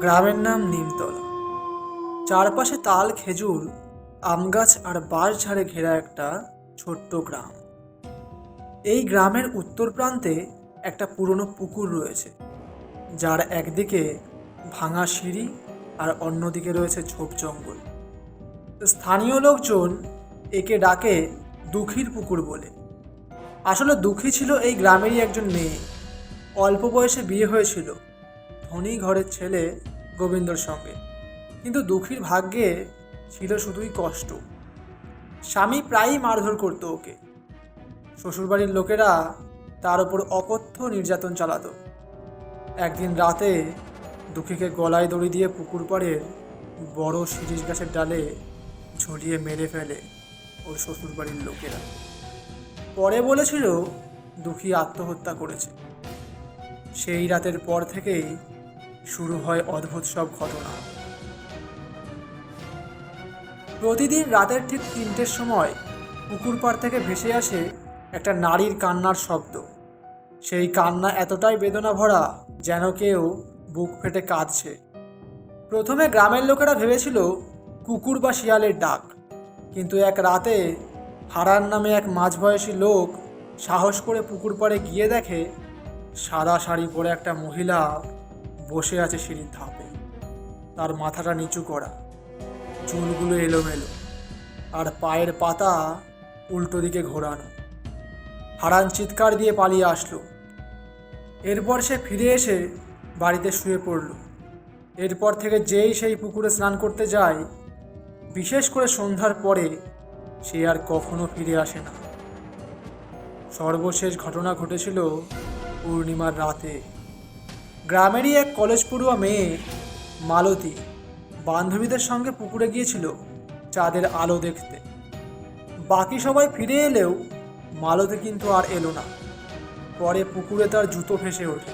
গ্রামের নাম নিমতলা। চারপাশে তাল, খেজুর, আম গাছ আর বাঁশ ঝাড়ে ঘেরা একটা ছোট্ট গ্রাম। এই গ্রামের উত্তর প্রান্তে একটা পুরনো পুকুর রয়েছে, যার একদিকে ভাঙা সিঁড়ি আর অন্যদিকে রয়েছে ঝোপ জঙ্গল। স্থানীয় লোকজন একে ডাকে দুঃখীর পুকুর বলে। আসলে দুঃখী ছিল এই গ্রামেরই একজন মেয়ে। অল্প বয়সে বিয়ে হয়েছিল। ধনী ঘরের ছেলে গোবিন্দর সঙ্গে। কিন্তু দুঃখীর ভাগ্যে ছিল শুধুই কষ্ট। স্বামী প্রায়ই মারধর করতো ওকে। শ্বশুরবাড়ির লোকেরা তার ওপর অকথ্য নির্যাতন চালাতো। একদিন রাতে দুঃখীকে গলায় দড়ি দিয়ে পুকুর পাড়ের বড় শিরিষ গাছের ডালে ঝুলিয়ে মেরে ফেলে ওর শ্বশুরবাড়ির লোকেরা। পরে বলেছিল, দুঃখী আত্মহত্যা করেছে। সেই রাতের পর থেকেই শুরু হয় অদ্ভুত সব ঘটনা। প্রতিদিন রাতের ঠিক তিনটের সময় পুকুর পাড় থেকে ভেসে আসে একটা নারীর কান্নার শব্দ। সেই কান্না এতটাই বেদনা ভরা যেন কেউ বুক ফেটে কাঁদছে। প্রথমে গ্রামের লোকেরা ভেবেছিল কুকুর বা শিয়ালের ডাক, কিন্তু এক রাতে হারান নামে এক মাঝবয়সী লোক সাহস করে পুকুর পাড়ে গিয়ে দেখে সাদা শাড়ি পরে একটা মহিলা বসে আছে সিঁড়ির ধাপে। তার মাথাটা নিচু করা। চুলগুলো এলোমেলো। আর পায়ের পাতা উল্টো দিকে ঘোরানো। হারান চিৎকার দিয়ে পালিয়ে আসলো। এরপর সে ফিরে এসে বাড়িতে শুয়ে পড়ল। এরপর থেকে যেই সেই পুকুরে স্নান করতে যায়, বিশেষ করে সন্ধ্যার পরে সে আর কখনো ফিরে আসে না। সর্বশেষ ঘটনা ঘটেছিল পূর্ণিমার রাতে। গ্রামেরই এক কলেজ পড়ুয়া মেয়ে, মালতী, বান্ধবীদের সঙ্গে পুকুরে গিয়েছিল চাঁদের আলো দেখতে। বাকি সবাই ফিরে এলেও মালতী কিন্তু আর এলো না। পরে পুকুরে তার জুতো ভেসে ওঠে।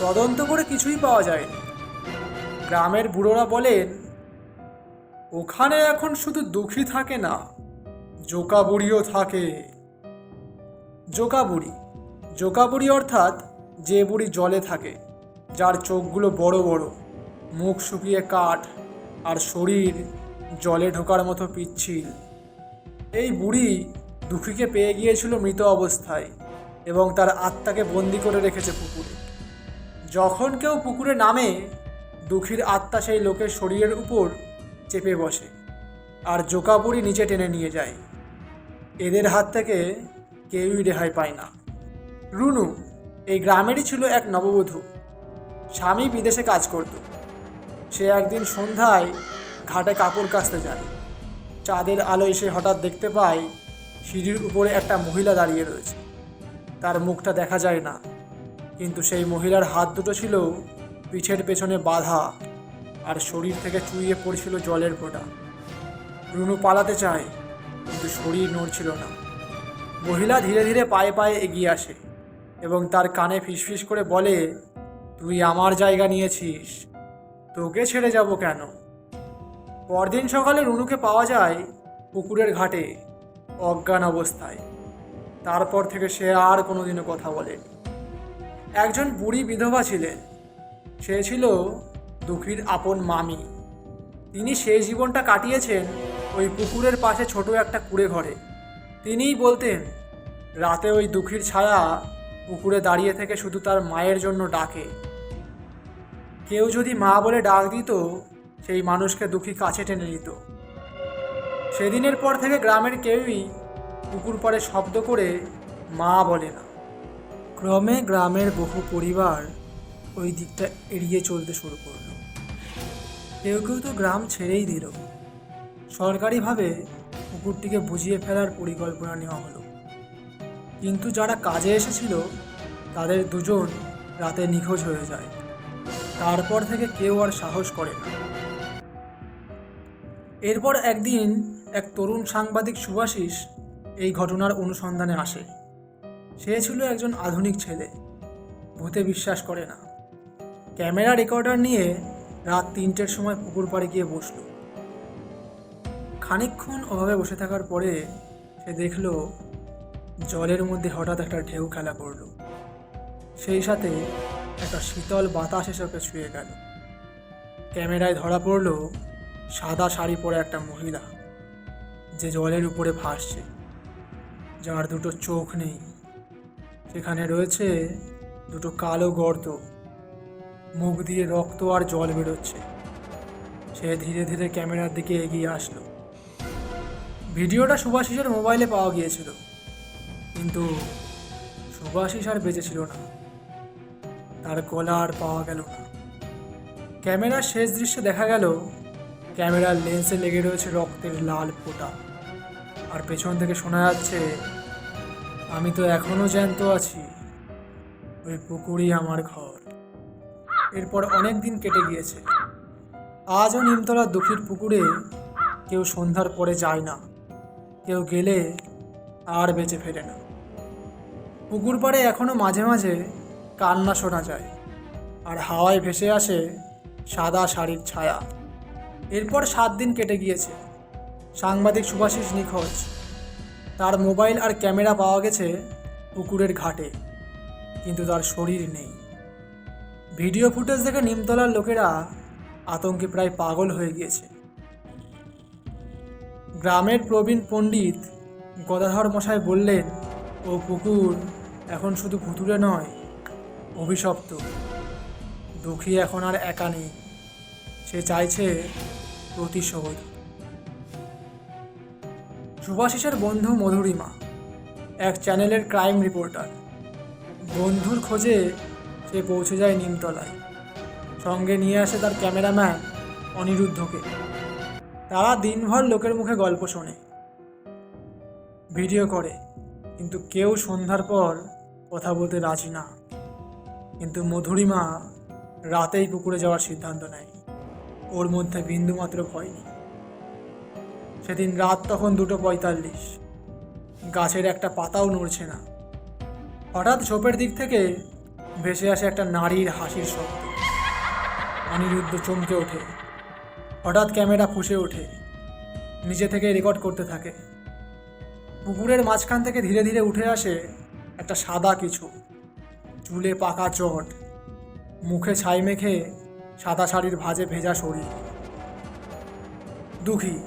তদন্ত করে কিছুই পাওয়া যায়নি। গ্রামের বুড়োরা বলেন, ওখানে এখন শুধু দুঃখী থাকে না জোকা বুড়িও থাকে। জোকা বুড়ি জোকা বুড়ি অর্থাৎ যে বুড়ি জলে থাকে, যার চোখগুলো বড় বড়, মুখ শুকিয়ে কাঠ আর শরীর জলে ঢোকার মতো পিচ্ছিল। এই বুড়ি দুঃখীকে পেয়ে গিয়েছিল মৃত অবস্থায় এবং তার আত্মাকে বন্দি করে রেখেছে পুকুরে। যখন কেউ পুকুরে নামে, দুঃখীর আত্মা সেই লোকের শরীরের উপর চেপে বসে আর জোকা বুড়ি নিচে টেনে নিয়ে যায়। এদের হাত থেকে কেউই রেহাই পায় না। রুনু এই গ্রামেরই ছিল এক নববধূ। স্বামী বিদেশে কাজ করত। সে একদিন সন্ধ্যায় ঘাটে কাপড় কাচতে যায়। চাঁদের আলো এসে হঠাৎ দেখতে পায়, সিঁড়ির উপরে একটা মহিলা দাঁড়িয়ে রয়েছে। তার মুখটা দেখা যায় না। কিন্তু সেই মহিলার হাত দুটো ছিল পিঠের পেছনে বাঁধা আর শরীর থেকে চুইয়ে পড়ছিল জলের ফোঁটা। রুনু পালাতে চায়, কিন্তু শরীর নড়ছিল না। মহিলা ধীরে ধীরে পায়ে পায়ে এগিয়ে আসে। এবং তার কানে ফিসফিস করে বলে, তুই আমার জায়গা নিয়েছিস, তোকে ছেড়ে যাব কেন? পরদিন সকালে রুনুকে পাওয়া যায় পুকুরের ঘাটে অজ্ঞান অবস্থায়। তারপর থেকে সে আর কোনোদিনও কথা বলেনি। একজন বুড়ি বিধবা ছিলেন। সে ছিল দুঃখীর আপন মামি। তিনি সেই জীবনটা কাটিয়েছেন ওই পুকুরের পাশে ছোট একটা কুড়ে ঘরে। তিনিই বলতেন, রাতে ওই দুঃখীর ছায়া পুকুরে দাঁড়িয়ে থেকে শুধু তার মায়ের জন্য ডাকে। কেউ যদি মা বলে ডাক দিত, সেই মানুষকে দুঃখী কাছে টেনে নিত। সেদিনের পর থেকে গ্রামের কেউই পুকুর পাড়ে শব্দ করে মা বলে না। ক্রমে গ্রামের বহু পরিবার ওই দিকটা এড়িয়ে চলতে শুরু করল। কেউ কেউ তো গ্রাম ছেড়েই দিল। সরকারিভাবে পুকুরটিকে বুঝিয়ে ফেলার পরিকল্পনা নেওয়া হলো। কিন্তু যারা কাজে এসেছিল, তাদের দুজন রাতে নিখোঁজ হয়ে যায়। তারপর থেকে কেউ আর সাহস করে না। এরপর একদিন এক তরুণ সাংবাদিক সুভাষিস এই ঘটনার অনুসন্ধানে আসে। সে ছিল একজন আধুনিক ছেলে। ভূতে বিশ্বাস করে না। ক্যামেরা রেকর্ডার নিয়ে রাত তিনটের সময় পুকুর পাড়ে গিয়ে বসল। খানিকক্ষণ ওভাবে বসে থাকার পরে সে দেখল জলের মধ্যে হঠাৎ একটা ঢেউ খেলা করল সেই সাথে একটা শীতল বাতাস এসে ছুঁয়ে গেল। ক্যামেরায় ধরা পড়ল সাদা শাড়ি পরে একটা মহিলা যে জলের উপরে ভাসছে, যার দুটো চোখ নেই। সেখানে রয়েছে দুটো কালো গর্ত, মুখ দিয়ে রক্ত আর জল বেরোচ্ছে। সে ধীরে ধীরে ক্যামেরার দিকে এগিয়ে আসলো। ভিডিওটা সুভাষিসের মোবাইলে পাওয়া গিয়েছিল। কিন্তু সুভাষিস আর বেঁচে ছিল না। তার গলা আর পাওয়া গেল না। ক্যামেরার শেষ দৃশ্যে দেখা গেল, ক্যামেরার লেন্সে লেগে রয়েছে রক্তের লাল ফোঁটা। আর পেছন থেকে শোনা যাচ্ছে, আমি তো এখনও জ্যান্ত আছি। ওই পুকুরই আমার ঘর। এরপর অনেক দিন কেটে গিয়েছে। আজও নিমতলার দুঃখীর পুকুরে কেউ সন্ধ্যার পরে যায় না। কেউ গেলে আর বেঁচে ফেরে না। পুকুর পাড়ে এখনও মাঝে মাঝে কান্না শোনা যায়। আর হাওয়ায় ভেসে আসে সাদা শাড়ির ছায়া। এরপর সাত দিন কেটে গিয়েছে। সাংবাদিক সুভাষিস নিখোঁজ। তার মোবাইল আর ক্যামেরা পাওয়া গেছে পুকুরের ঘাটে। কিন্তু তার শরীর নেই। ভিডিও ফুটেজ দেখে নিমতলার লোকেরা আতঙ্কে প্রায় পাগল হয়ে গিয়েছে। গ্রামের প্রবীণ পণ্ডিত গদাধর মশাই বললেন, ও পুকুর এখন শুধু ভুতুরে নয়, অভিশপ্ত। দুঃখী এখন আর একা নেই। সে চাইছে প্রতিশোধ। সুভাষিসের বন্ধু মধুরিমা, এক চ্যানেলের ক্রাইম রিপোর্টার। বন্ধুর খোঁজে সে পৌঁছে যায় নিমতলায়। সঙ্গে নিয়ে আসে তার ক্যামেরাম্যান অনিরুদ্ধকে। তারা দিনভর লোকের মুখে গল্প শোনে। ভিডিও করে, কিন্তু কেউ সন্ধ্যার পর কথা বলতে রাজি না। কিন্তু মধুরিমা রাতেই পুকুরে যাওয়ার সিদ্ধান্ত নেয়। ওর মধ্যে বিন্দুমাত্র ভয় নেই। সেদিন রাত তখন দুটো পঁয়তাল্লিশ। গাছের একটা পাতাও নড়ছে না। হঠাৎ ঝোপের দিক থেকে ভেসে আসে একটা নারীর হাসির শব্দ। অনিরুদ্ধ চমকে ওঠে। হঠাৎ ক্যামেরা ফুসে ওঠে। নিজে থেকে রেকর্ড করতে থাকে। পুকুরের মাঝখান থেকে ধীরে ধীরে উঠে আসে একটা সাদা কিছু। চুলে পাকা চট, মুখে ছাই মেখে সাদা শাড়ির ভাঁজে ভেজা শরীর। দুঃখী,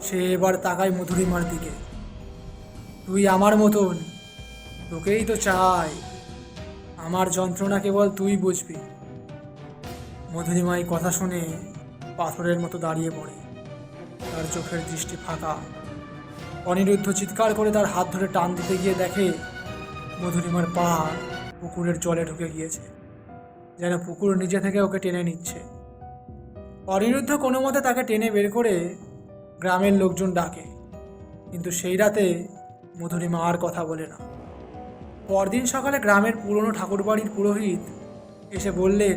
সে এবার তাকায় মধুরিমার দিকে। তুই আমার মতন, তোকেই তো চাই। আমার যন্ত্রণা কেবল তুই বুঝবি। মধুরিমাই কথা শুনে পাথরের মতো দাঁড়িয়ে পড়ে। তার চোখের দৃষ্টি ফাঁকা। অনিরুদ্ধ চিৎকার করে তার হাত ধরে টান দিতে গিয়ে দেখে মধুরিমার পা পুকুরের জলে ঢুকে গিয়েছে, যেন পুকুর নিজে থেকে ওকে টেনে নিচ্ছে। অনিরুদ্ধ কোনো মতে তাকে টেনে বের করে গ্রামের লোকজন ডাকে, কিন্তু সেই রাতে মধুরিমা আর কথা বলে না। পরদিন সকালে গ্রামের পুরনো ঠাকুরবাড়ির পুরোহিত এসে বললেন,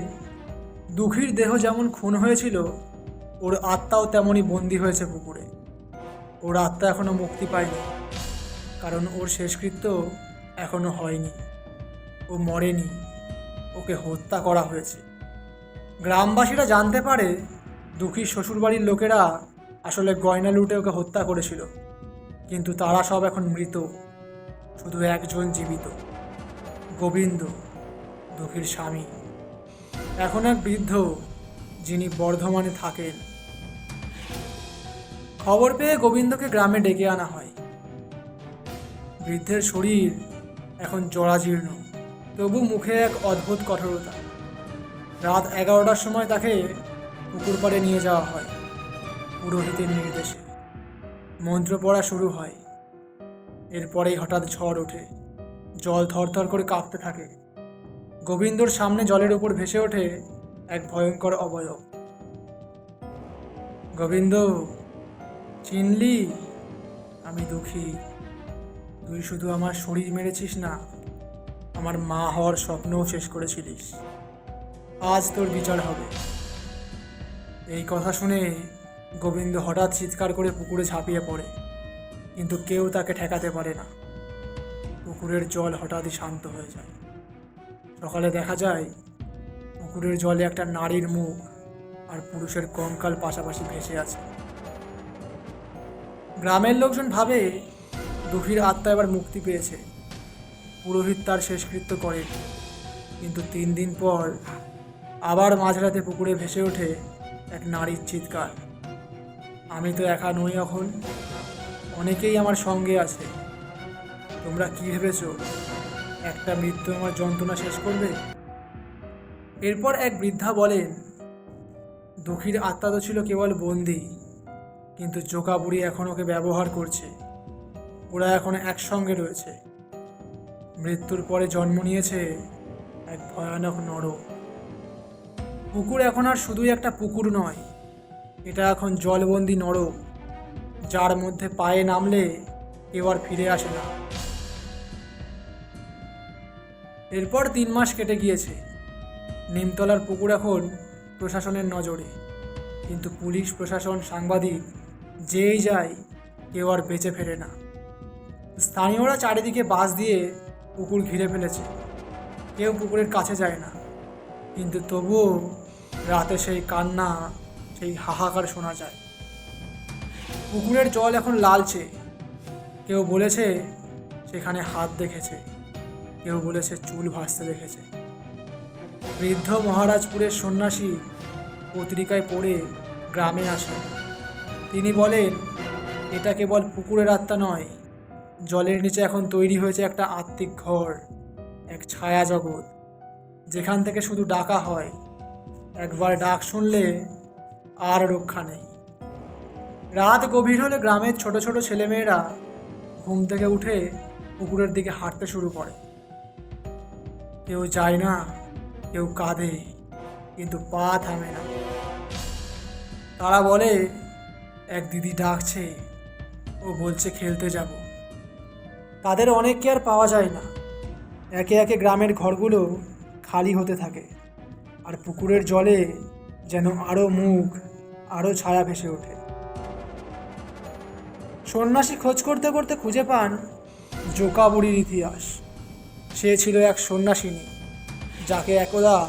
দুঃখীর দেহ যেমন খুন হয়েছিল, ওর আত্মাও তেমনই বন্দি হয়েছে পুকুরে। ওর আত্মা এখনও মুক্তি পায়নি, কারণ ওর শেষকৃত্য এখনও হয়নি। ও মরেনি। ওকে হত্যা করা হয়েছে। গ্রামবাসীরা জানতে পারে দুঃখী শ্বশুরবাড়ির লোকেরা আসলে গয়না লুটে ওকে হত্যা করেছিল। কিন্তু তারা সব এখন মৃত। শুধু একজন জীবিত। গোবিন্দ, দুঃখীর স্বামী। এখন এক বৃদ্ধ যিনি বর্ধমানে থাকেন। খবর পেয়ে গোবিন্দকে গ্রামে ডেকে আনা হয়। বৃদ্ধের শরীর এখন জরাজীর্ণ। তবু মুখে এক অদ্ভুত কঠোরতা। রাত এগারোটার সময় তাকে পুকুর পাড়ে নিয়ে যাওয়া হয়, পুরোহিতের নির্দেশে। মন্ত্র পড়া শুরু হয়। এরপরেই হঠাৎ ঝড় ওঠে। জল থরথর করে কাঁপতে থাকে। গোবিন্দর সামনে জলের উপর ভেসে ওঠে এক ভয়ঙ্কর অবয়ব। গোবিন্দ, চিনলি? আমি দুঃখী। তুই শুধু আমার শরীর মেরেছিস না, আমার মা হওয়ার স্বপ্নও শেষ করেছিলিস। আজ তোর বিচার হবে। এই কথা শুনে গোবিন্দ হঠাৎ চিৎকার করে পুকুরে ঝাঁপিয়ে পড়ে, কিন্তু কেউ তাকে ঠেকাতে পারে না। পুকুরের জল হঠাৎই শান্ত হয়ে যায়। সকালে দেখা যায়, পুকুরের জলে একটা নারীর মুখ আর পুরুষের কঙ্কাল পাশাপাশি ভেসে আছে গ্রামের লোকজন ভাবে দুঃখীর আত্মা এবার মুক্তি পেয়েছে। পুরোহিত তার শেষকৃত্য করে। কিন্তু তিন দিন পর আবার মাঝরাতে পুকুরে ভেসে ওঠে এক নারীর চিৎকার। আমি তো একা নই এখন। অনেকেই আমার সঙ্গে আছে। তোমরা কি ভেবেছো? একটা মৃত্যু আমার যন্ত্রণা শেষ করবে? এরপর এক বৃদ্ধা বলেন, দুঃখীর আত্মা তো ছিল কেবল বন্দি, কিন্তু জোকা বুড়ি এখন ওকে ব্যবহার করছে। ওরা এখন একসঙ্গে রয়েছে। মৃত্যুর পরে জন্ম নিয়েছে এক ভয়ানক নরক পুকুর এখন আর শুধুই একটা পুকুর নয়, এটা এখন জলবন্দি নরক যার মধ্যে পায়ে নামলে কেউ আর ফিরে আসে না। এরপর তিন মাস কেটে গিয়েছে। নিমতলার পুকুর এখন প্রশাসনের নজরে, কিন্তু পুলিশ, প্রশাসন, সাংবাদিক যেই যায়, কেউ আর বেঁচে ফেরে না। স্থানীয়রা চারিদিকে বাস দিয়ে পুকুর ঘিরে ফেলেছে। কেউ পুকুরের কাছে যায় না। কিন্তু তবুও রাতে সেই কান্না, সেই হাহাকার শোনা যায়। পুকুরের জল এখন লালচে। কেউ বলেছে সেখানে হাত দেখেছে। কেউ বলেছে চুল ভাসতে দেখেছে। বৃদ্ধ মহারাজপুরের সন্ন্যাসী পত্রিকায় পড়ে গ্রামে আসেন। তিনি বলেন, এটা কেবল পুকুরের আত্মা নয় জলের নিচে এখন তৈরি হয়েছে একটা আত্মিক ঘর, এক ছায়া জগৎ। যেখান থেকে শুধু ডাকা হয়, একবার ডাক শুনলে আর রক্ষা নেই। রাত গভীর হলে গ্রামের ছোট ছোট ছেলেমেয়েরা ঘুম থেকে উঠে পুকুরের দিকে হাঁটতে শুরু করে। কেউ যায় না, কেউ কাঁধে কিন্তু পা থামে না। তারা বলে, এক দিদি ডাকছে, ও বলছে খেলতে যাব। তাদের অনেককে আর পাওয়া যায় না। একে একে গ্রামের ঘরগুলো খালি হতে থাকে আর পুকুরের জলে যেন আরও মুখ আরও ছায়া ভেসে ওঠে। সন্ন্যাসী খোঁজ করতে করতে খুঁজে পান জোকা বুড়ির ইতিহাস। সে ছিল এক সন্ন্যাসিনী, যাকে একদা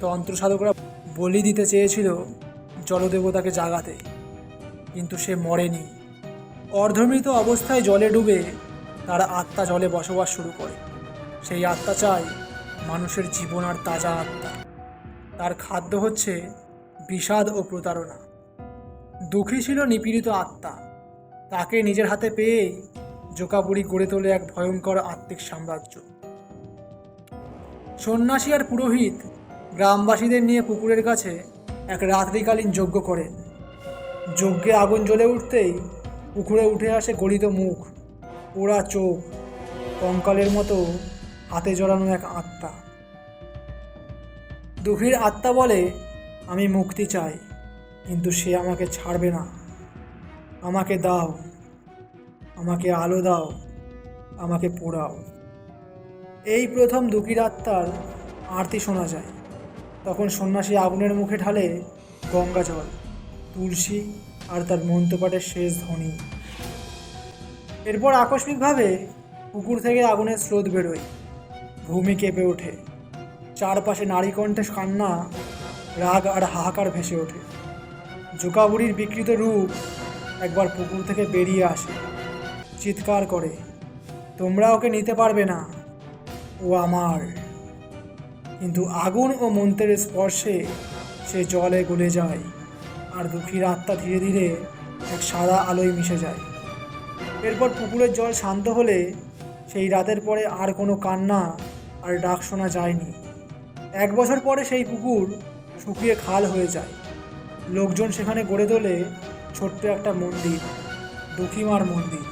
তন্ত্র সাধকরা বলি দিতে চেয়েছিল জলদেবতাকে জাগাতে। কিন্তু সে মরেনি। অর্ধমৃত অবস্থায় জলে ডুবে তার আত্মা জলে বসবাস শুরু করে। সেই আত্মা চায় মানুষের জীবন আর তাজা আত্মা। তার খাদ্য হচ্ছে বিষাদ ও প্রতারণা। দুঃখী ছিল নিপীড়িত আত্মা। তাকে নিজের হাতে পেয়ে জোকাবুড়ি গড়ে তোলে এক ভয়ঙ্কর আত্মিক সাম্রাজ্য। সন্ন্যাসী আর পুরোহিত গ্রামবাসীদের নিয়ে পুকুরের কাছে এক রাত্রিকালীন যজ্ঞ করেন। যজ্ঞে আগুন জ্বলে উঠতেই পুকুরে উঠে আসে গলিত মুখ। পোড়া চোখ, কঙ্কালের মতো হাতে জড়ানো এক আত্মা। দুঃখীর আত্মা বলে, আমি মুক্তি চাই, কিন্তু সে আমাকে ছাড়বে না। আমাকে দাও, আমাকে আলো দাও, আমাকে পোড়াও। এই প্রথম দুঃখীর আত্মার আরতি শোনা যায়। তখন সন্ন্যাসী আগুনের মুখে ঢালে গঙ্গা জল, তুলসী আর তার মন্ত্রপাঠের শেষ ধ্বনি। এরপর আকস্মিকভাবে পুকুর থেকে আগুনের স্রোত বেরোয়। ভূমি কেঁপে ওঠে। চারপাশে নারীকণ্ঠে কান্না, রাগ আর হাহাকার ভেসে ওঠে। জোকাবুড়ির বিকৃত রূপ একবার পুকুর থেকে বেরিয়ে আসে। চিৎকার করে, তোমরা ওকে নিতে পারবে না। ও আমার। কিন্তু আগুন ও মন্ত্রের স্পর্শে সে জলে গলে যায় আর দুঃখীর আত্মা ধীরে ধীরে এক সাদা আলোয় মিশে যায়। এরপর পুকুরের জল শান্ত হলে সেই রাতের পরে আর কোনো কান্না আর ডাক শোনা যায়নি। এক বছর পরে সেই পুকুর শুকিয়ে খাল হয়ে যায়। লোকজন সেখানে গড়ে তোলে ছোট্ট একটা মন্দির, দুঃখীমার মন্দির।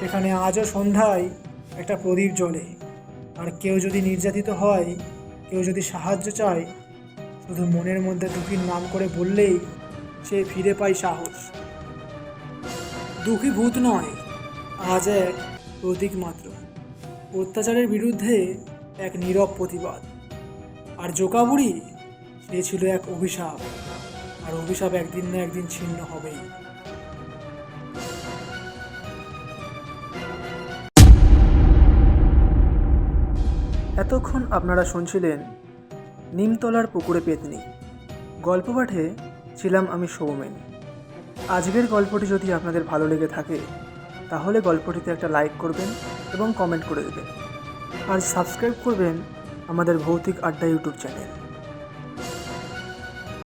সেখানে আজও সন্ধ্যায় একটা প্রদীপ জ্বলে। আর কেউ যদি নির্যাতিত হয়, কেউ যদি সাহায্য চায়, শুধু মনের মধ্যে দুঃখীর নাম করে বললেই সে ফিরে পায় সাহস। দুঃখী ভূত নয় আজ এক প্রতীক মাত্র। অত্যাচারের বিরুদ্ধে এক নীরব প্রতিবাদ। আর জোকাবুড়ি সে ছিল এক অভিশাপ। আর অভিশাপ একদিন না একদিন ছিন্ন হবেই। এতক্ষণ আপনারা শুনছিলেন নিমতলার পুকুরে পেতনি। গল্প পাঠে ছিলাম আমি সৌমেন। আজকের গল্পটি যদি আপনাদের ভালো লেগে থাকে তাহলে গল্পটিতে একটা লাইক করবেন এবং কমেন্ট করে দেবেন। আর সাবস্ক্রাইব করবেন আমাদের ভৌতিক আড্ডা ইউটিউব চ্যানেল